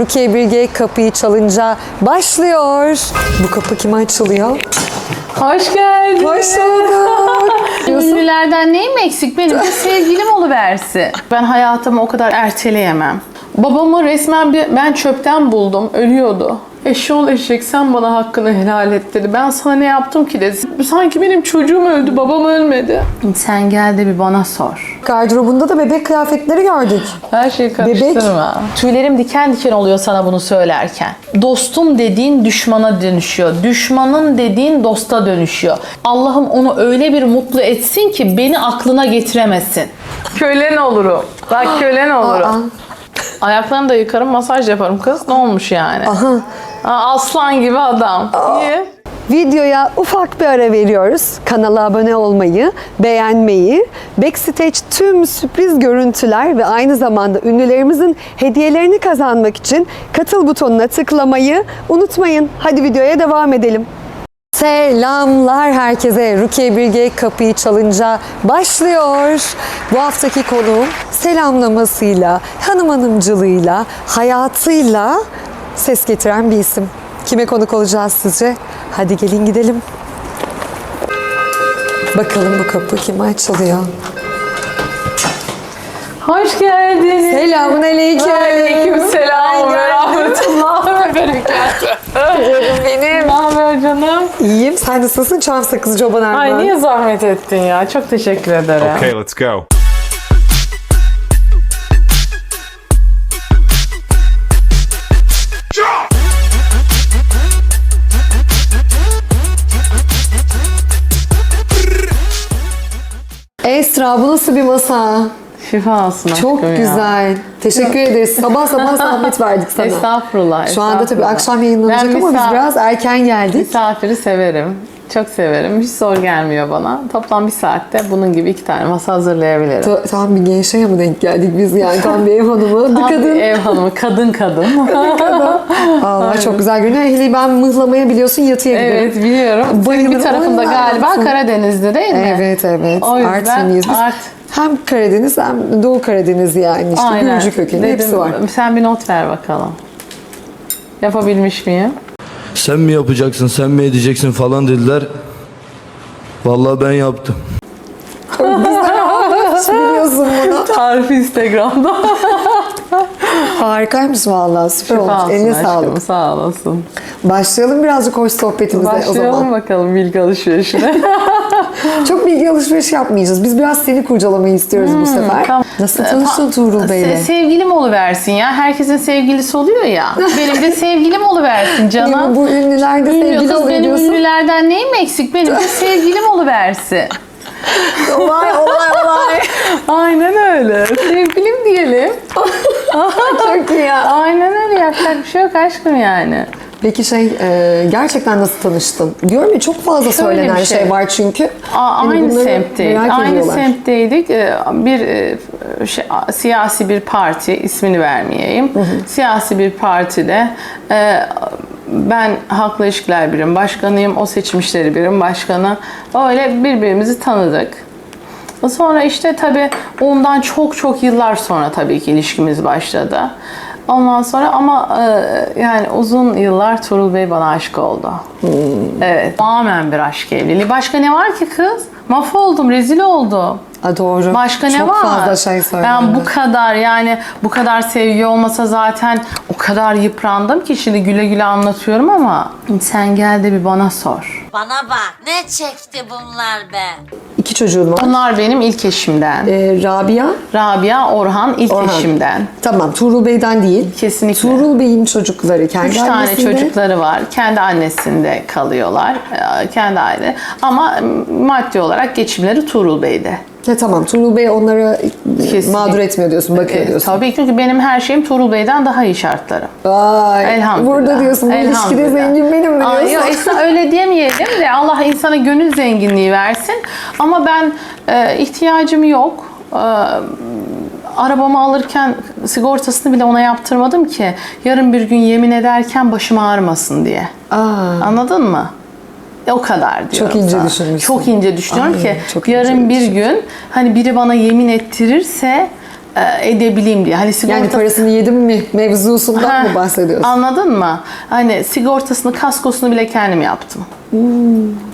Rukiye Bilge kapıyı çalınca başlıyor. Bu kapı kime açılıyor? Hoş geldin. Hoş bulduk. Ünlülerden neyim eksik? Benim de sevgilim oluversi. Ben hayatımı o kadar erteleyemem. Babamı resmen bir, ben çöpten buldum. Ölüyordu. Eşşoğlu eşek sen bana hakkını helal et dedi. Ben sana ne yaptım ki dedi. Sanki benim çocuğum öldü, babam ölmedi. Sen gel de bir bana sor. Gardırobunda da bebek kıyafetleri gördük. Her şeyi karıştırma. Tüylerim diken diken oluyor sana bunu söylerken. Dostum dediğin düşmana dönüşüyor. Düşmanın dediğin dosta dönüşüyor. Allah'ım onu öyle bir mutlu etsin ki beni aklına getiremesin. Kölen olurum. Bak kölen olurum. Ayaklarını da yıkarım, masaj yaparım kız. Ne olmuş yani? Aha. Aa, aslan gibi adam. Niye? Videoya ufak bir ara veriyoruz. Kanala abone olmayı, beğenmeyi, backstage tüm sürpriz görüntüler ve aynı zamanda ünlülerimizin hediyelerini kazanmak için katıl butonuna tıklamayı unutmayın. Hadi videoya devam edelim. Selamlar herkese. Rukiye Bilge kapıyı çalınca başlıyor. Bu haftaki konuğum selamlamasıyla, hanım hanımcılığıyla, hayatıyla ses getiren bir isim. Kime konuk olacağız sizce? Hadi gelin gidelim. Bakalım bu kapı kime açılıyor? Hoş geldiniz. Selamun aleyküm. Aleyküm selam rahmetullah ve berekatuhu. Benim. Ne haber canım? İyiyim. Sen nasılsın? Çam sakızı çoban Erman. Ay niye zahmet ettin ya? Çok teşekkür ederim. Okay, let's go. Esra bu nasıl bir masa? Şifa olsun Çok aşkım ya. güzel. Teşekkür ederiz. Sabah sabah zahmet verdik sana. Estağfurullah. Şu anda tabii estağfurullah. akşam yayınlanacak Ben ama biz biraz erken geldik. Misafiri severim. Çok severim. Hiç zor gelmiyor bana. Toplam bir saatte bunun gibi iki tane masa hazırlayabilirim. Ta- Tam bir gençliğe mi denk geldik biz yani? Tam bir ev hanımı. Tam Bir bir kadın. ev hanımı. Kadın kadın. Allah çok güzel görünüyor. Hele ben mıhlamaya biliyorsun yatıya giderim. evet biliyorum. Bayılırım. bir tarafında galiba hayatım. Karadeniz'de değil mi? Evet evet. O yüzden Artvinliyiz biz. Art. Hem Karadeniz hem Doğu Karadeniz yani. işte Aynen. Gürcü kökeni Dedim, hepsi var. Sen bir not ver bakalım. Yapabilmiş miyim? Sen mi yapacaksın, sen mi edeceksin falan dediler. Vallahi ben yaptım. Biliyorsun bunu. Tarifi Instagram'da. Harikaymış vallahi süper Sağ olmuş. olsun Eline aşkım, sağlık. Sağ olasın. Başlayalım birazcık hoş sohbetimize o Başlayalım zaman. bakalım bilgi alışverişine. Çok bilgi alışveriş yapmayacağız. Biz biraz seni kurcalamayı istiyoruz bu sefer. Hmm, tamam. Nasıl tanıştın Tuğrul Bey'le? Se- sevgilim oluversin ya. Herkesin sevgilisi oluyor ya. Benim de sevgilim oluversin canım. Bu ünlülerde Ünlü sevgili kız benim ünlülerden neyim eksik? Benim de sevgilim oluversin. olay olay olay. Aynen öyle. Sevgilim diyelim. Çok iyi ya. Aynen öyle. Yapacak bir şey yok aşkım yani. Peki şey e, gerçekten nasıl tanıştın? Diyorum ya çok fazla Şöyle söylenen bir şey. şey. var çünkü. Aa, Hani aynı bunları semtteydik. merak Aynı ediyorlar. semtteydik. Ee, Bir e, şey, siyasi bir parti, ismini vermeyeyim. Siyasi bir partide e, ben Halkla İlişkiler Birim Başkanıyım, o Seçmişleri Birim Başkanı. Öyle birbirimizi tanıdık. Sonra işte tabii ondan çok çok yıllar sonra tabii ki ilişkimiz başladı. Ondan sonra ama e, yani uzun yıllar Tuğrul Bey bana aşık oldu. Evet. Tamamen bir aşk evliliği. Başka ne var ki kız? Mahvoldum, rezil oldum. Aa, doğru. Başka ne çok var? fazla şey söylendi. Ben bu kadar yani bu kadar sevgi olmasa zaten o kadar yıprandım ki şimdi güle güle anlatıyorum ama sen gel de bir bana sor. Bana bak ne çekti bunlar be. İki çocuğun var. Onlar benim ilk eşimden. E, Rabia. Rabia Orhan ilk Orhan. eşimden. Tamam Tuğrul Bey'den değil. Kesinlikle. Tuğrul Bey'in çocukları kendi Üç tane annesinde. çocukları var. Kendi annesinde kalıyorlar. Ee, Kendi aile. Ama maddi olarak geçimleri Tuğrul Bey'de. Ya tamam Tuğrul Bey onları Kesinlikle. mağdur etmiyor diyorsun, bakıyor diyorsun. tabii çünkü benim her şeyim Tuğrul Bey'den daha iyi şartlarım. Vay. Elhamdülillah. Burada diyorsun bu ilişkide zengin benim mi Ay, diyorsun? yok, esna öyle demeyelim de Allah insana gönül zenginliği versin. Ama ben e, ihtiyacım yok. E, arabamı alırken sigortasını bile ona yaptırmadım ki yarın bir gün yemin ederken başım ağrımasın diye. Aa, Anladın mı? E, O kadar diyorum ince sana. düşünmüşsün. Çok ince düşünüyorum Ay, ki çok ince yarın bir gün hani biri bana yemin ettirirse e, edebileyim diye. Hani sigorta Yani parasını yedim mi mevzusundan Ha, mı bahsediyorsun? Anladın mı? Hani sigortasını, kaskosunu bile kendim yaptım.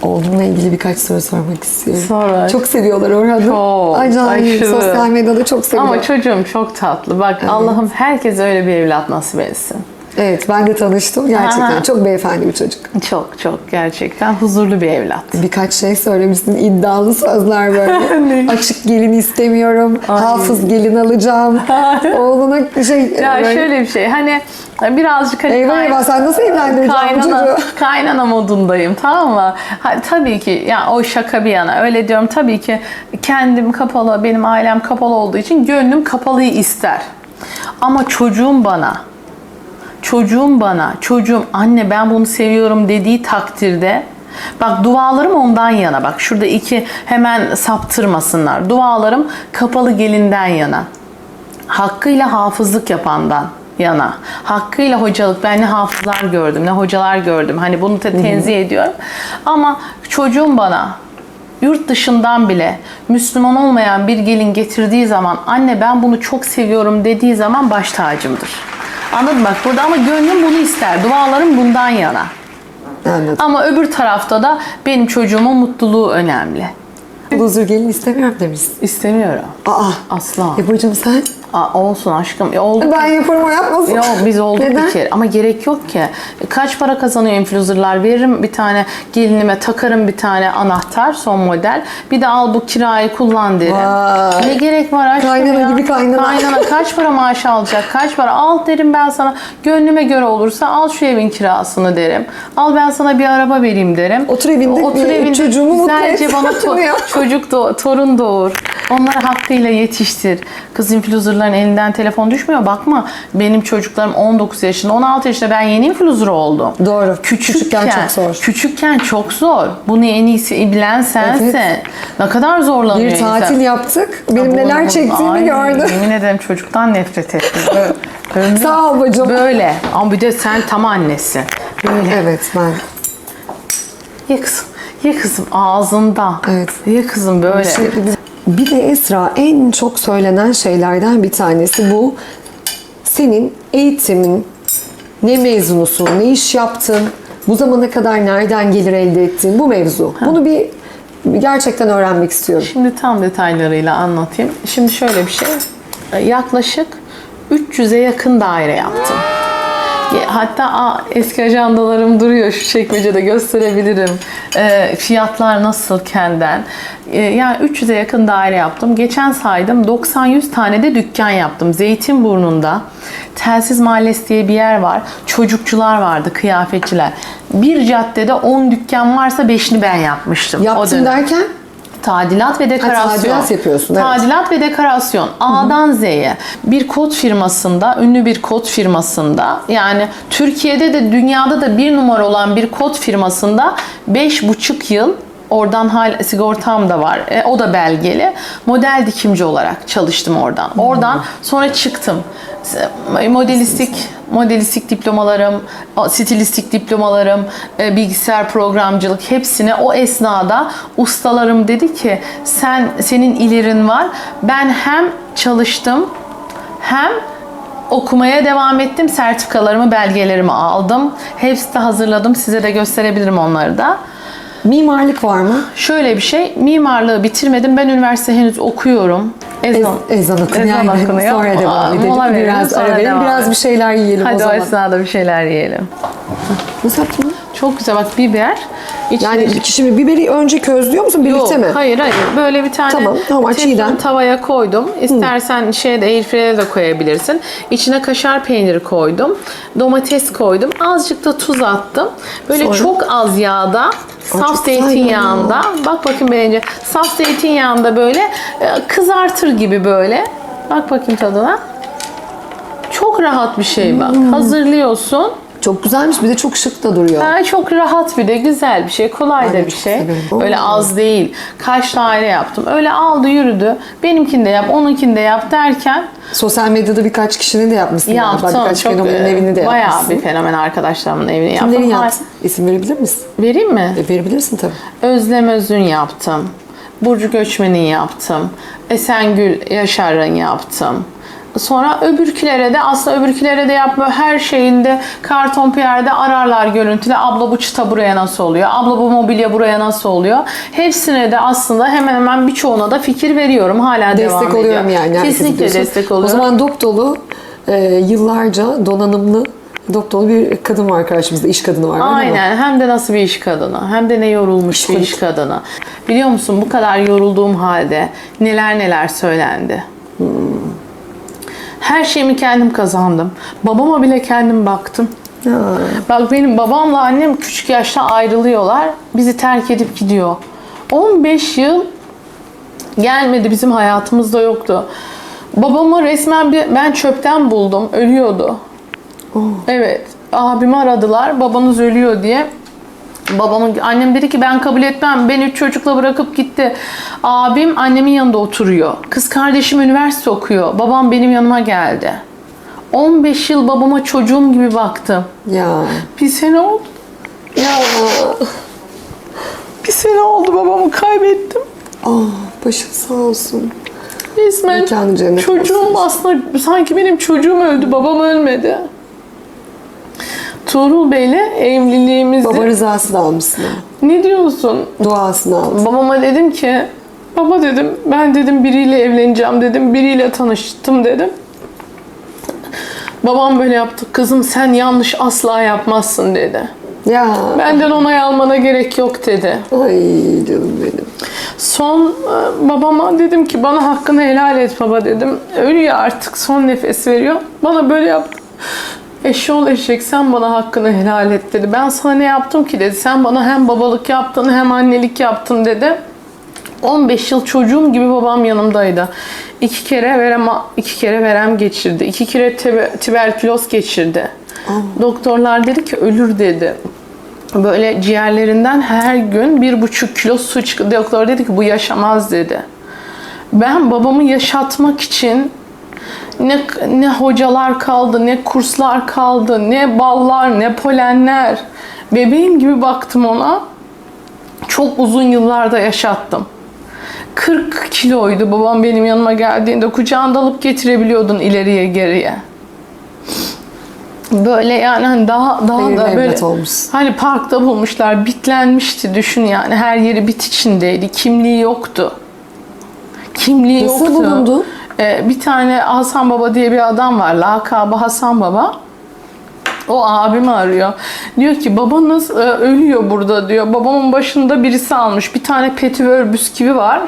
Oğlumla ilgili birkaç soru sormak istiyorum. Sor. Çok seviyorlar Orhan'ı. Çok, Acayip. aşırı. Sosyal medyada çok seviyor. Ama çocuğum çok tatlı. Bak Allah'ım herkese öyle bir evlat nasip etsin. Evet ben de tanıştım. Gerçekten Aha. çok beyefendi bir çocuk. Çok çok gerçekten huzurlu bir evlat. Birkaç şey söylemişsin iddialı sözler böyle. Açık gelin istemiyorum. Hafız gelin alacağım. Oğluna şey Ya böyle- şöyle bir şey hani birazcık hani Eyvah eyvah sen nasıl evlendireceksin kaynana, kaynana modundayım tamam mı? Ha, tabii ki ya o şaka bir yana öyle diyorum tabii ki kendim kapalı benim ailem kapalı olduğu için gönlüm kapalıyı ister. Ama çocuğum bana çocuğum bana çocuğum anne ben bunu seviyorum dediği takdirde Bak dualarım ondan yana. Bak şurada iki hemen saptırmasınlar. Dualarım kapalı gelinden yana hakkıyla hafızlık yapandan yana. Hakkıyla hocalık. Ben ne hafızlar gördüm, ne hocalar gördüm. Hani bunu da tenzih ediyorum. Ama çocuğum bana yurt dışından bile Müslüman olmayan bir gelin getirdiği zaman anne ben bunu çok seviyorum dediği zaman baş tacımdır. Anladın bak burada ama gönlüm bunu ister. Dualarım bundan yana. Anladım. Ama öbür tarafta da benim çocuğumun mutluluğu önemli. Huzur gelin istemiyorum demişsin. İstemiyorum. Aa. Asla. Ebru'cum sen? Aa, olsun aşkım. E, oldu. Ben yaparım o yapmasın. Yok biz olduk Neden? bir kere ama gerek yok ki. Kaç para kazanıyor influencerlar? Veririm bir tane gelinime takarım bir tane anahtar son model. Bir de al bu kirayı kullan derim. Vay. Ne gerek var aşkım Kaynana ya? gibi kaynana. Kaynana kaç para maaş alacak? Kaç para? Al derim ben sana. Gönlüme göre olursa al şu evin kirasını derim. Al ben sana bir araba vereyim derim. Otur evinde, bir çocuğumu mutlu et. bana to- çocuk doğ- torun doğur. Onları hakkıyla yetiştir. Kız influencerların elinden telefon düşmüyor. Bakma benim çocuklarım 19 yaşında, 16 yaşında ben yeni influencer oldum. Doğru. Küçükken, Küçükken çok zor. Küçükken çok zor. Bunu en iyisi bilen sensin. Evet. Ne kadar zorlanıyor Bir tatil insan. yaptık. Benim Abo, neler çektiğimi ay, gördü. Yemin ederim çocuktan nefret ettim. Böyle- Sağ ol bacım. Böyle. Ama bir de sen tam annesin. Böyle. Evet ben. Ye kızım. Ye kızım ağzında. Evet. Ye kızım böyle. Şey, bir de Esra en çok söylenen şeylerden bir tanesi bu. Senin eğitimin, ne mezunusun, ne iş yaptın, bu zamana kadar nereden gelir elde ettin bu mevzu. Bunu bir gerçekten öğrenmek istiyorum. Şimdi tam detaylarıyla anlatayım. Şimdi şöyle bir şey. Yaklaşık 300'e yakın daire yaptım. Hatta aa, eski ajandalarım duruyor şu çekmecede gösterebilirim. Ee, fiyatlar nasıl kenden. Ee, yani 300'e yakın daire yaptım. Geçen saydım 90-100 tane de dükkan yaptım. Zeytinburnu'nda Telsiz Mahallesi diye bir yer var. Çocukçular vardı, kıyafetçiler. Bir caddede 10 dükkan varsa 5'ini ben yapmıştım. dönem. derken Tadilat ve dekorasyon. tadilat yapıyorsun, evet. Tadilat ve dekorasyon. A'dan Z'ye. Bir kod firmasında, ünlü bir kod firmasında yani Türkiye'de de dünyada da bir numara olan bir kod firmasında beş buçuk yıl Oradan hal sigortam da var. E, o da belgeli. Model dikimci olarak çalıştım oradan. Oradan sonra çıktım. Modelistik modelistik diplomalarım, stilistik diplomalarım, e, bilgisayar programcılık hepsine o esnada ustalarım dedi ki sen senin ilerin var. Ben hem çalıştım hem okumaya devam ettim. Sertifikalarımı, belgelerimi aldım. Hepsini de hazırladım. Size de gösterebilirim onları da. Mimarlık var mı? Şöyle bir şey, mimarlığı bitirmedim. Ben üniversite henüz okuyorum. Ez, Ezan, ezan okunuyor. ezan aynen. okunuyor. Sonra devam edelim. Mola verelim, biraz sonra ara verelim. Biraz bir şeyler yiyelim o Hadi o, zaman. esnada bir şeyler yiyelim. Nasıl yaptın? Çok güzel bak biber. İçine- Yani şimdi biberi önce közlüyor musun birlikte Yok, mi? Hayır hayır. Böyle bir tane Tamam, normal teflon tavaya koydum. İstersen şeyde airfryer'e de koyabilirsin. İçine kaşar peyniri koydum. Domates koydum. Azıcık da tuz attım. Böyle Sonra? çok az yağda saf zeytinyağında bak bakayım beğenince saf zeytinyağında böyle e, kızartır gibi böyle bak bakayım tadına çok rahat bir şey bak Hmm. hazırlıyorsun Çok güzelmiş. Bir de çok şık da duruyor. Ha, çok rahat bir de güzel bir şey, kolay da bir şey. severim. Öyle az değil. Kaç daire yaptım. Öyle aldı yürüdü. Benimkini de yap, onunkini de yap derken Sosyal medyada birkaç kişinin de yapmışsın. galiba. yaptım. Birkaç Çok, fenomenin e, evini de bayağı yapmışsın. bir fenomen arkadaşlarımın evini yaptım. Kimlerin yaptın? İsim verebilir misin? Vereyim mi? E, verebilirsin tabii. Özlem Özün yaptım. Burcu Göçmen'in yaptım. Esengül Yaşar'ın yaptım. Sonra öbürkülere de aslında öbürkülere de yapma her şeyinde karton piyerde ararlar görüntüle. Abla bu çıta buraya nasıl oluyor? Abla bu mobilya buraya nasıl oluyor? Hepsine de aslında hemen hemen birçoğuna da fikir veriyorum. Hala devam Destek ediyor. oluyorum yani. Kesinlikle diyorsun. destek O oluyorum. zaman dop dolu e, yıllarca donanımlı dop dolu bir kadın var karşımızda. iş kadını var. Aynen. Hem de nasıl bir iş kadını. Hem de ne yorulmuş bir iş kadını. Biliyor musun bu kadar yorulduğum halde neler neler söylendi. Her şeyimi kendim kazandım. Babama bile kendim baktım. Ya. Bak benim babamla annem küçük yaşta ayrılıyorlar. Bizi terk edip gidiyor. 15 yıl gelmedi bizim hayatımızda yoktu. Babamı resmen bir, ben çöpten buldum. Ölüyordu. Evet. Abimi aradılar. Babanız ölüyor diye. Babamın annem dedi ki ben kabul etmem. Beni üç çocukla bırakıp gitti. Abim annemin yanında oturuyor. Kız kardeşim üniversite okuyor. Babam benim yanıma geldi. 15 yıl babama çocuğum gibi baktım. Ya. Bir sene oldu. Ya. Bir sene oldu babamı kaybettim. Ah, başın sağ olsun. Resmen Mekanı cennet çocuğum olsun. aslında sanki benim çocuğum öldü. Babam ölmedi. Tuğrul Bey'le evliliğimizi... Baba rızası da almışsın. Ne diyorsun? Duasını aldın. Babama dedim ki baba dedim ben dedim biriyle evleneceğim dedim biriyle tanıştım dedim. Babam böyle yaptı. Kızım sen yanlış asla yapmazsın dedi. Ya. Benden onay almana gerek yok dedi. Ay canım benim. Son e, babama dedim ki bana hakkını helal et baba dedim. Ölüyor artık son nefes veriyor. Bana böyle yaptı. Eşşoğlu eşek sen bana hakkını helal et dedi. Ben sana ne yaptım ki dedi. Sen bana hem babalık yaptın hem annelik yaptın dedi. 15 yıl çocuğum gibi babam yanımdaydı. İki kere verem iki kere verem geçirdi. İki kere tüberküloz geçirdi. Doktorlar dedi ki ölür dedi. Böyle ciğerlerinden her gün bir buçuk kilo su çıktı. Doktor dedi ki bu yaşamaz dedi. Ben babamı yaşatmak için ne, ne hocalar kaldı, ne kurslar kaldı, ne ballar, ne polenler. Bebeğim gibi baktım ona. Çok uzun yıllarda yaşattım. 40 kiloydu babam benim yanıma geldiğinde. Kucağında alıp getirebiliyordun ileriye geriye. Böyle yani hani daha daha Hayırlı da böyle olmuş. hani parkta bulmuşlar bitlenmişti düşün yani her yeri bit içindeydi kimliği yoktu kimliği Nasıl yoktu bulundu? Ee, bir tane Hasan Baba diye bir adam var lakabı Hasan Baba o abimi arıyor. Diyor ki babanız e, ölüyor burada diyor. Babamın başında birisi almış. Bir tane petivör bisküvi var.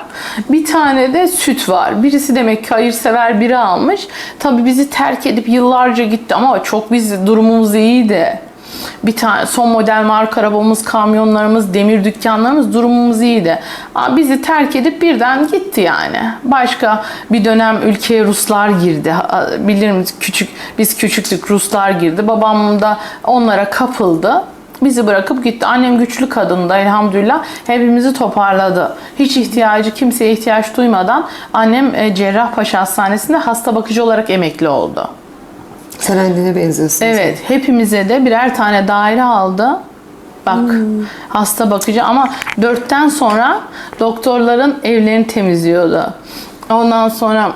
Bir tane de süt var. Birisi demek ki hayırsever biri almış. Tabii bizi terk edip yıllarca gitti ama çok biz durumumuz iyiydi. Bir tane son model marka arabamız, kamyonlarımız, demir dükkanlarımız durumumuz iyiydi. Ama bizi terk edip birden gitti yani. Başka bir dönem ülkeye Ruslar girdi. Bilir misiniz? Küçük, biz küçüktük Ruslar girdi. Babam da onlara kapıldı. Bizi bırakıp gitti. Annem güçlü kadındı elhamdülillah. Hepimizi toparladı. Hiç ihtiyacı, kimseye ihtiyaç duymadan annem e, Cerrahpaşa Hastanesi'nde hasta bakıcı olarak emekli oldu. Sen annene benziyorsun. Evet, hepimize de birer tane daire aldı. Bak, hasta bakıcı ama dörtten sonra doktorların evlerini temizliyordu. Ondan sonra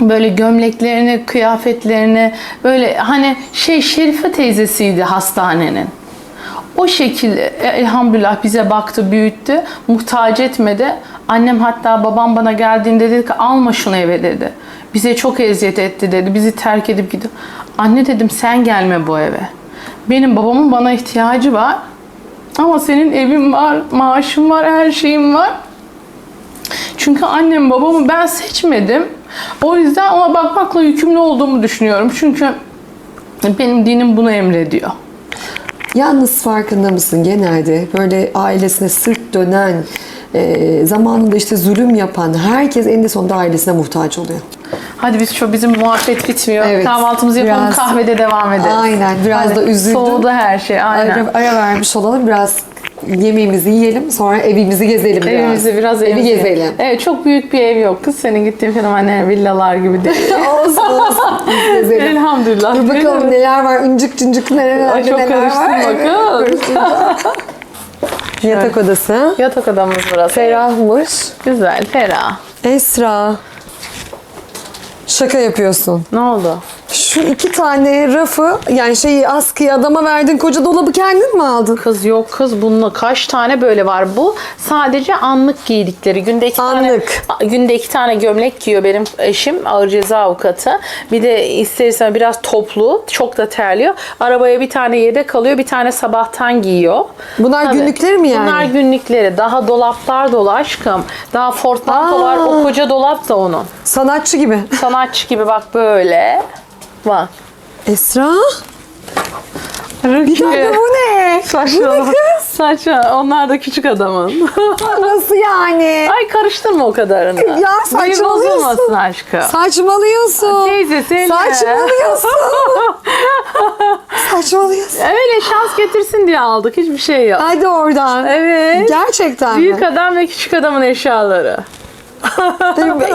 böyle gömleklerini, kıyafetlerini böyle hani şey Şerife teyzesiydi hastanenin. O şekilde e, elhamdülillah bize baktı, büyüttü. Muhtaç etmedi. Annem hatta babam bana geldiğinde dedi ki alma şunu eve dedi. Bize çok eziyet etti dedi. Bizi terk edip gidiyor. Anne dedim sen gelme bu eve. Benim babamın bana ihtiyacı var. Ama senin evin var, maaşın var, her şeyin var. Çünkü annem babamı ben seçmedim. O yüzden ona bakmakla yükümlü olduğumu düşünüyorum. Çünkü benim dinim bunu emrediyor. Yalnız farkında mısın genelde böyle ailesine sırt dönen, e, zamanında işte zulüm yapan herkes eninde sonunda ailesine muhtaç oluyor. Hadi biz şu bizim muhabbet bitmiyor. Evet, Kahvaltımızı yapalım, biraz- kahvede devam ederiz. Aynen, biraz Hadi. da üzüldüm. Soğudu her şey, aynen. Ara, ara vermiş olalım biraz yemeğimizi yiyelim sonra evimizi gezelim biraz. Evimizi biraz Evi evimizi- gezelim. Evet çok büyük bir ev yok. Kız senin gittiğin anne villalar gibi değil. olsun olsun gezelim. Elhamdülillah. Dur bakalım neler var, incik cincik neler Ay, çok neler karıştın var. karıştırma. Yatak odası. Yatak odamız burası. Ferahmış. Güzel, ferah. Esra. Şaka yapıyorsun. Ne oldu? Şu iki tane rafı yani şeyi askıyı adama verdin koca dolabı kendin mi aldın? Kız yok kız bununla kaç tane böyle var? Bu sadece anlık giydikleri. Günde iki Anlık. tane günde iki tane gömlek giyiyor benim eşim ağır ceza avukatı. Bir de istersen biraz toplu çok da terliyor. Arabaya bir tane yedek kalıyor bir tane sabahtan giyiyor. Bunlar günlükleri mi yani? bunlar günlükleri. Daha dolaplar dolu aşkım. Daha Fortnite var o koca dolap da onun. Sanatçı gibi. sanatçı gibi bak böyle bak Esra? Bir dakika bu ne? Saçma. Saçma. Onlar da küçük adamın. Nasıl yani? Ay karıştırma o kadarını. Ya saçmalıyorsun. aşkım. Saçmalıyorsun. Teyze seni. Saçmalıyorsun. Saçmalıyorsun. Öyle şans getirsin diye aldık. Hiçbir şey yok. Hadi oradan. Evet. Gerçekten Büyük mi? adam ve küçük adamın eşyaları.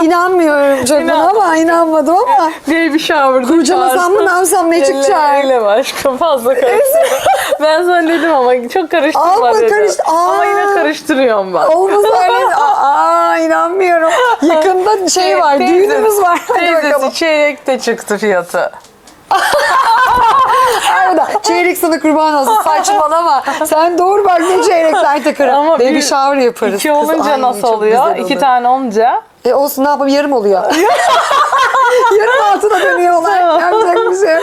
İnanmıyorum çok İnan. ama inanmadım ama. Baby shower'da Kurcalasam mı ne yapsam ne çıkacak? Öyle aşkım fazla karıştırma. ben sana dedim ama çok karıştırma Ama dedim. karıştı- Aa. Ama yine karıştırıyorum bak. Olmaz öyle. Aa inanmıyorum. Yakında şey var, Teyze- düğünümüz var. Hadi Teyzesi bakalım. çeyrek de çıktı fiyatı. Arada çeyrek sana kurban olsun. Saçmalama. Sen doğru bak ne çeyrekler takarım. Ama Baby bir- shower yaparız. İki kız. olunca Ay, nasıl oluyor? İki tane olunca. E olsun ne yapalım yarım oluyor. yarım altına dönüyorlar. Yapacak bir şey.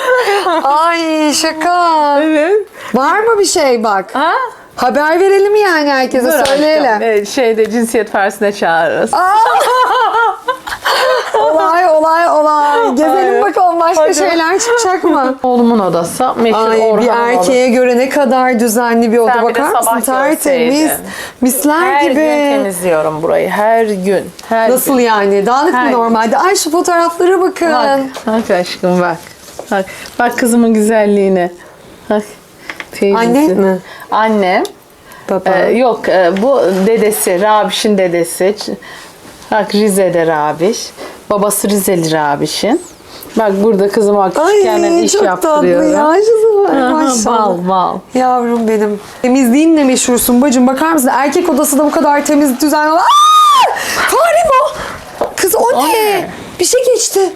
Ay şaka. Evet. Var mı bir şey bak? Ha? Haber verelim yani herkese Dur söyleyelim. aşkım. Evet, şeyde cinsiyet farsine çağırırız. Olay olay olay. Gezelim bakalım başka Hadi. şeyler çıkacak mı? Oğlumun odası meşhur Ay bir Orhan erkeğe göre ne kadar düzenli bir oda Sen bir de bakar mısın? sabah Tertemiz. görseydin. Misler Her gibi. gün temizliyorum burayı. Her gün. Her Nasıl gün. yani? Dağınık mı normalde? Ay şu fotoğraflara bakın. Bak, bak aşkım bak. Bak, bak kızımın güzelliğine. Bak. Teyzesi. Anne mi? Annem. Baba. Ee, yok e, bu dedesi, Rabiş'in dedesi. Ç- Bak Rize'de Rabiş. Babası Rizeli Rabiş'in. Bak burada kızım bak küçükken Ay iş çok tatlı yaptırıyorum. ya. Aha, maşallah. bal bal. Yavrum benim. Temizliğinle meşhursun bacım. Bakar mısın? Erkek odası da bu kadar temiz düzenli. Aa! Fare bu. Kız o, ne? ne? Bir şey geçti.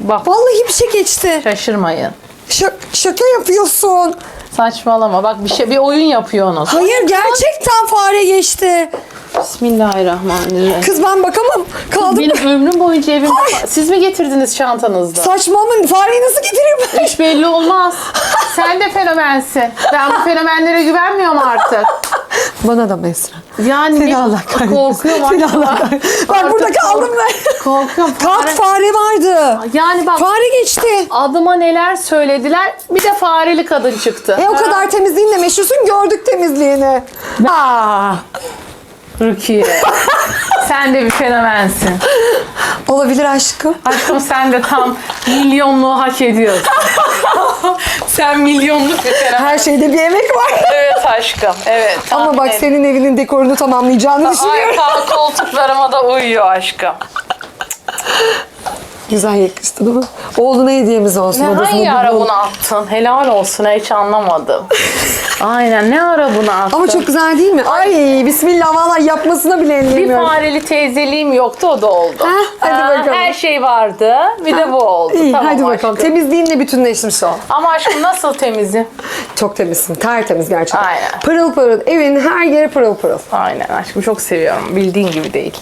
Bak Vallahi bir şey geçti. şaşırmayın. Şak- şaka yapıyorsun. Saçmalama bak bir şey bir oyun yapıyorsunuz. Hayır gerçekten fare geçti. Bismillahirrahmanirrahim. Kız ben bakamam. Kaldım. Benim ömrüm boyunca evimde siz mi getirdiniz çantanızda? Saçmalama fareyi nasıl getireyim ben? Hiç belli olmaz. Sen de fenomensin. Ben bu fenomenlere güvenmiyorum artık. Bana da Mesra. Yani Seni Allah kahretsin. korkuyorum Seni artık. Allah kahretsin. Bak Artık burada kaldım ben. Korkuyorum. Kalk Fare- fare vardı. Yani bak Fare geçti. adıma neler söylediler. Bir de fareli kadın çıktı. E o kadar temizliğinle meşhursun gördük temizliğini. Aa, Rukiye. sen de bir fenomensin. olabilir aşkım. Aşkım sen de tam milyonluğu hak ediyorsun. sen milyonluk bir fenomen. Her şeyde bir emek var. Evet aşkım. Evet. Ama bak senin evinin dekorunu tamamlayacağını Ay düşünüyorum. ta koltuklarıma da uyuyor aşkım. Güzel yakıştı değil mi? Oğluna hediyemiz olsun. Ne odasına hangi ara bunu attın? Helal olsun hiç anlamadım. Aynen ne ara bunu attın? Ama çok güzel değil mi? Ay bismillah vallahi yapmasına bile bir elleyemiyorum. fareli teyzeliğim yoktu o da oldu. Heh, hadi Aa, bakalım. Her şey vardı bir de bu oldu. İyi Tamam hadi bakalım. aşkım. Temizliğinle bütünleşmiş o. Ama aşkım nasıl temizim? Çok temizsin. Tertemiz gerçekten. Aynen. Pırıl pırıl. Evin her yeri pırıl pırıl. Aynen aşkım çok seviyorum. Bildiğin gibi değil.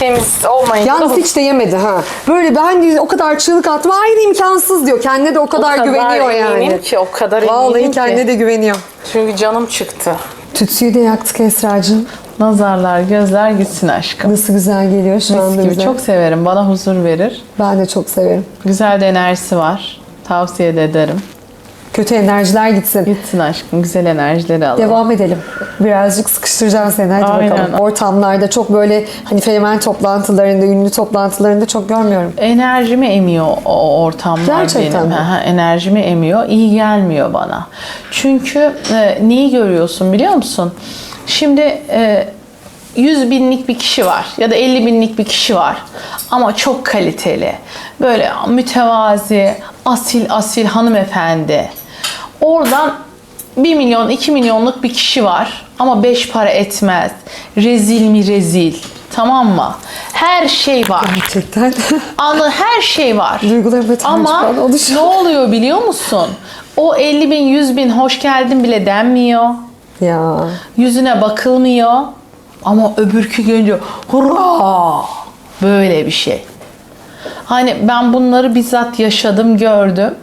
Temiz olmayınca Yalnız hiç de yemedi ha. Böyle ben de o kadar çığlık attım. Hayır imkansız diyor. Kendine de o kadar, güveniyor yani. ki o kadar Vallahi eminim kendine ki. de güveniyor. Çünkü canım çıktı. Tütsüyü de yaktık Esra'cığım. Nazarlar, gözler gitsin aşkım. Nasıl güzel geliyor şu Mis anda gibi bize. çok severim. Bana huzur verir. Ben de çok severim. Güzel de enerjisi var. Tavsiye de ederim. Kötü enerjiler gitsin. Gitsin aşkım. Güzel enerjileri alalım. Devam edelim. Birazcık sıkıştıracağım seni. Hadi Aynen. bakalım. Ortamlarda çok böyle hani fenomen toplantılarında, ünlü toplantılarında çok görmüyorum. Enerjimi emiyor o ortamlar Gerçekten benim. mi? Enerjimi emiyor. İyi gelmiyor bana. Çünkü e, neyi görüyorsun biliyor musun? Şimdi e, 100 binlik bir kişi var ya da 50 binlik bir kişi var ama çok kaliteli. Böyle mütevazi, asil asil hanımefendi. Oradan 1 milyon 2 milyonluk bir kişi var ama 5 para etmez. Rezil mi rezil. Tamam mı? Her şey var. Gerçekten. Anı her şey var. Duygularım ve Ama ne oluyor biliyor musun? O 50 bin 100 bin hoş geldin bile denmiyor. ya. Yüzüne bakılmıyor. Ama öbürkü gelince hurra böyle bir şey. Hani ben bunları bizzat yaşadım, gördüm.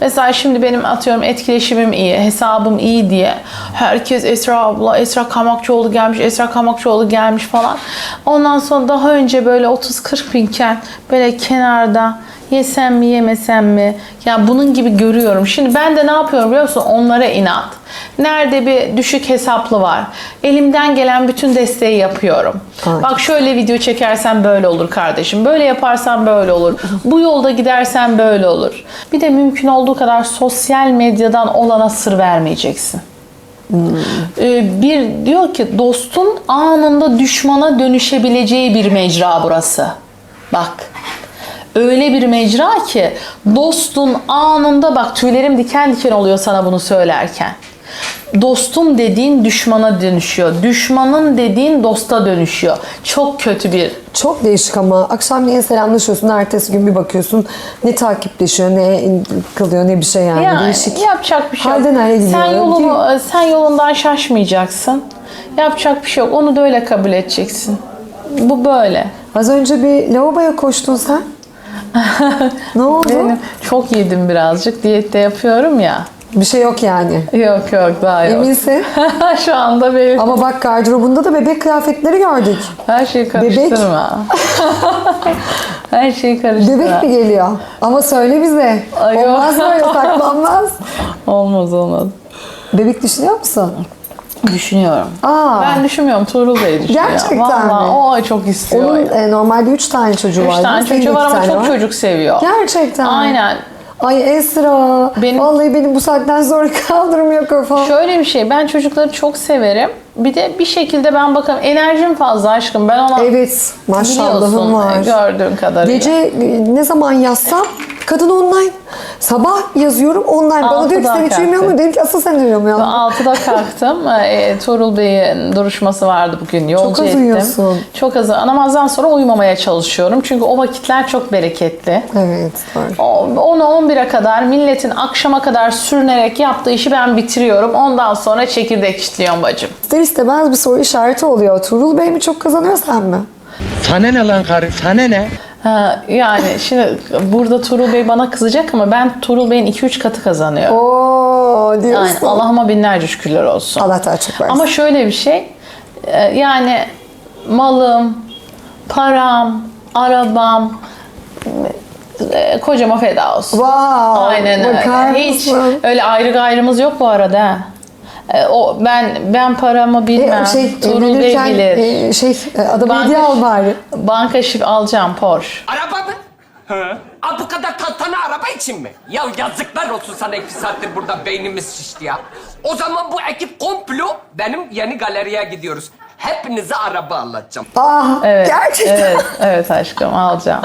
Mesela şimdi benim atıyorum etkileşimim iyi, hesabım iyi diye herkes Esra abla, Esra Kamakçıoğlu gelmiş, Esra Kamakçıoğlu gelmiş falan. Ondan sonra daha önce böyle 30-40 binken böyle kenarda yesem mi yemesem mi? Ya bunun gibi görüyorum. Şimdi ben de ne yapıyorum biliyor musun? Onlara inat. Nerede bir düşük hesaplı var. Elimden gelen bütün desteği yapıyorum. Aynen. Bak şöyle video çekersen böyle olur kardeşim. Böyle yaparsan böyle olur. Bu yolda gidersen böyle olur. Bir de mümkün olduğu kadar sosyal medyadan olana sır vermeyeceksin. Ee, bir diyor ki dostun anında düşmana dönüşebileceği bir mecra burası. Bak. Öyle bir mecra ki dostun anında bak tüylerim diken diken oluyor sana bunu söylerken. Dostum dediğin düşmana dönüşüyor. Düşmanın dediğin dosta dönüşüyor. Çok kötü bir Çok değişik ama akşamleyin selamlaşıyorsun, ertesi gün bir bakıyorsun ne takipleşiyor, ne kılıyor, ne bir şey yani. Yani değişik. yapacak bir şey yok. Halden hale gidiyor. Sen yolunu sen yolundan şaşmayacaksın. Yapacak bir şey yok. Onu da öyle kabul edeceksin. Bu böyle. Az önce bir lavaboya koştun sen. ne oldu? Benim çok yedim birazcık. Diyette yapıyorum ya. Bir şey yok yani. Yok yok daha yok. Eminsin. Şu anda benim Ama bak gardırobunda da bebek kıyafetleri gördük. her şeyi karıştırma. her şeyi karıştırma. Bebek mi geliyor? Ama söyle bize. Ay. Olmaz böyle saklanmaz. Olmaz olmaz. Bebek düşünüyor musun? Düşünüyorum. Aa. Ben düşünmüyorum. Tuğrul Bey düşünüyor. Gerçekten Vallahi mi? o çok istiyor. Onun e, normalde 3 tane çocuğu var. Üç tane Senin de çocuğu var ama çok çocuk seviyor. Gerçekten. Aynen. Ay Esra. Benim- Vallahi benim bu saatten sonra kaldırmıyor kafam. Şöyle bir şey, ben çocukları çok severim. Bir de bir şekilde ben bakarım, enerjim fazla aşkım. Ben ona Evet maşallahım var. gördüğün kadarıyla. Gece ne zaman yazsam kadın online. Sabah yazıyorum online. Bana diyor ki sen hiç uyumuyor musun? Dedim ki asıl sen uyumuyor musun? 6'da kalktım. E, Tuğrul Bey'in duruşması vardı bugün. Yolcu az ettim. uyuyorsun. Çok az. Namazdan sonra uyumamaya çalışıyorum. Çünkü o vakitler çok bereketli. Evet. Doğru. O- 10'a 11'e kadar milletin akşama kadar sürünerek yaptığı işi ben bitiriyorum. Ondan sonra çekirdek çitliyorum bacım. İster istemez bir soru işareti oluyor. Tuğrul Bey mi çok kazanıyor sen mi? Sana ne lan karı? Sana ne? Ha, yani şimdi burada Tuğrul Bey bana kızacak ama ben Tuğrul Bey'in 2-3 katı kazanıyorum. Oo diyorsun. Aynen. Allah'ıma binlerce şükürler olsun. Allah daha çok versin. Ama şöyle bir şey, e, yani malım, param, arabam, e, kocama feda olsun. Wow, Aynen öyle. Hiç öyle ayrı gayrımız yok bu arada. E, O ben ben paramı bilmem. E, şey, Tuğrul Bey bilir. e, şey, e, adamı Banka- hediye al bari. Banka şif alacağım Porsche. Araba mı? Hı. Aa, bu kadar tantana araba için mi? Ya yazıklar olsun sana iki saattir burada beynimiz şişti ya. O zaman bu ekip komplo benim yeni galeriye gidiyoruz. Hepinize araba alacağım. Ah, Evet. gerçekten. Evet, evet aşkım alacağım.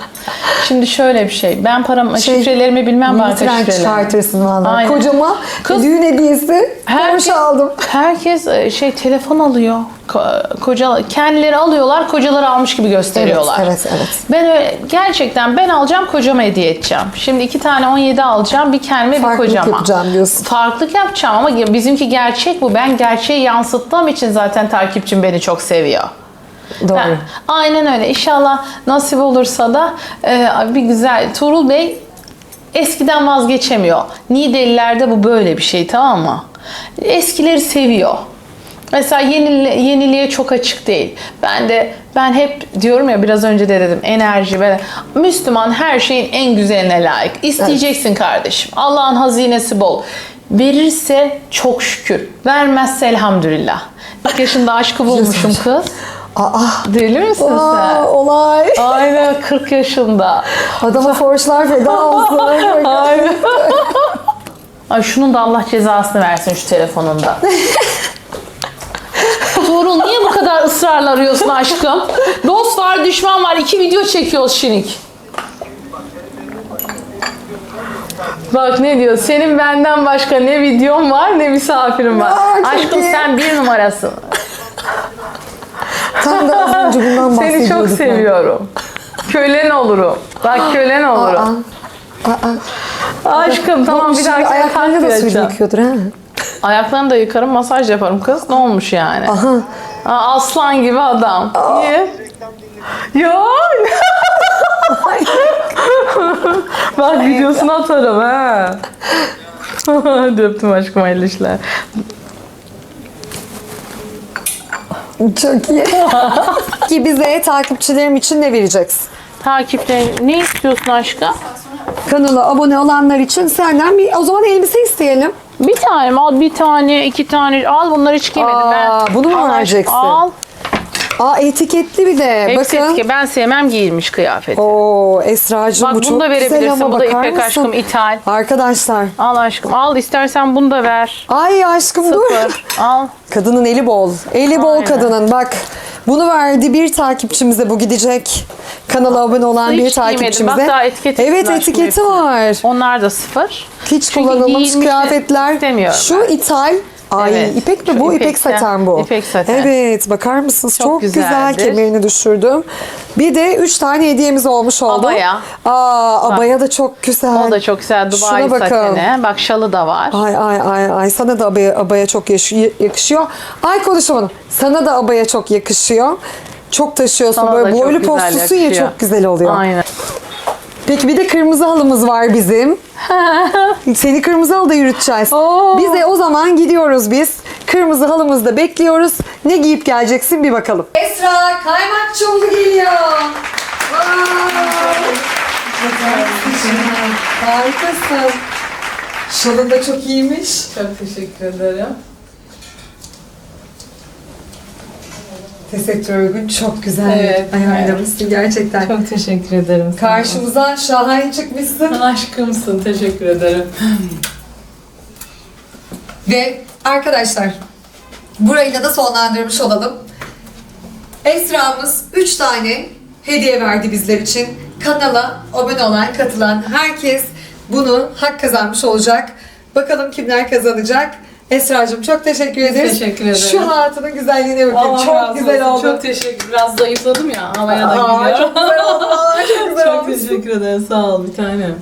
Şimdi şöyle bir şey. Ben param Şey, şifrelerimi bilmem banka tren şifrelerimi. çıkartırsın valla. Aynen. Kocama Kız- düğün hediyesi Herkes, aldım. herkes e, şey telefon alıyor. Ko- Koca kendileri alıyorlar, kocaları almış gibi gösteriyorlar. Evet, evet, evet. Ben öyle, gerçekten ben alacağım, kocama hediye edeceğim. Şimdi iki tane 17 alacağım, bir kendime bir Farklılık kocama. yapacağım diyorsun. Farklılık yapacağım ama bizimki gerçek bu. Ben gerçeği yansıttığım için zaten takipçim beni çok seviyor. Doğru. Ha, aynen öyle. İnşallah nasip olursa da e, bir güzel. Tuğrul Bey eskiden vazgeçemiyor. Niğdelilerde bu böyle bir şey tamam mı? Eskileri seviyor. Mesela yenili, yeniliğe çok açık değil. Ben de ben hep diyorum ya biraz önce de dedim enerji ve Müslüman her şeyin en güzeline layık. İsteyeceksin kardeşim. Allah'ın hazinesi bol. Verirse çok şükür. Vermezse elhamdülillah. 40 yaşında aşkı bulmuşum kız. Aa, Deli misin aa, sen? olay. Aynen 40 yaşında. Adama Porsche'lar feda olsun. Aynen. Ay şunun da Allah cezasını versin şu telefonunda. Tuğrul niye bu kadar ısrarla arıyorsun aşkım? Dost var, düşman var. İki video çekiyoruz şinik. Bak ne diyor? Senin benden başka ne videom var ne misafirim var. Aa, çok Aşkım iyi. sen bir numarasın. Tam da az önce bundan Seni çok seviyorum. Kölen olurum. Bak kölen olurum. Aa, aa. Aşkım tamam bir dahaki ayaklarını da suyla yıkıyordur ha. Ayaklarını da yıkarım, masaj yaparım kız. Ne olmuş yani? Aha. Aa, aslan gibi adam. Niye? Ya. Bak videosunu atarım ha. Hadi öptüm aşkım hayırlı işler. Çok iyi. Ki bize takipçilerim için ne vereceksin? Takipte ne istiyorsun aşkım? Kanala abone olanlar için senden bir o zaman elbise isteyelim. Bir tane mi? Al bir tane, iki tane. Al bunları hiç giymedim ben. Aa, bunu mu Al vereceksin? Al. Aa etiketli bir de. Hepsi Bakın. etki. Ben sevmem giyilmiş kıyafet. Oo Esra'cığım Bak bu bunu çok da güzel verebilirsin. ama Bu da bakar ipek mısın? aşkım ithal. Arkadaşlar. Al aşkım. Al istersen bunu da ver. Ay aşkım dur. Sıfır. Al. Kadının eli bol. Eli bol Aynen. kadının bak. Bunu verdi bir takipçimize bu gidecek. Kanala abone olan Hiç bir giymedim. takipçimize. Daha etiketi Evet var etiketi şuraya. var. Onlar da sıfır. Hiç Çünkü kullanılmamış giyilmiş kıyafetler. istemiyorum Şu ithal. Ay Evet. ipek mi Şu bu? İpek ipekten. saten bu. İpek saten. Evet bakar mısınız? Çok, Çok güzel kemerini düşürdüm. Bir de üç tane hediyemiz olmuş oldu. Abaya. Aa abaya da çok güzel. O da çok güzel Dubai Şuna bakın. sateni. Bak şalı da var. Ay ay ay ay sana da abaya, abaya çok yakışıyor. Ay konuşamadım. Sana da abaya çok yakışıyor. Çok taşıyorsun Sana böyle boylu postusun ya çok güzel oluyor. Aynen. Peki bir de kırmızı halımız var bizim. Seni kırmızı halıda yürüteceğiz. Oo. Bize o zaman gidiyoruz biz. Kırmızı halımızda bekliyoruz. Ne giyip geleceksin bir bakalım. Esra Kaymakçıoğlu geliyor. Harikasın. Şalın da çok iyiymiş. Çok teşekkür ederim. Tesettür uygun çok güzel Evet, ayarlamışsın gerçekten. Çok teşekkür ederim. sana. Karşımıza şahane çıkmışsın. Aşkımsın. Teşekkür ederim. Ve arkadaşlar burayla da sonlandırmış olalım. Esra'mız 3 tane hediye verdi bizler için. Kanala abone olan, katılan herkes bunu hak kazanmış olacak. Bakalım kimler kazanacak. Esra'cığım çok teşekkür ederiz. Teşekkür ederim. Şu hatının güzelliğine bakın. Allah çok razı güzel olsun. oldu. Çok teşekkür. Biraz zayıfladım ya. Havaya da Aa, gidiyor. çok güzel oldu. Çok güzel Çok teşekkür ederim. Sağ ol bir tanem.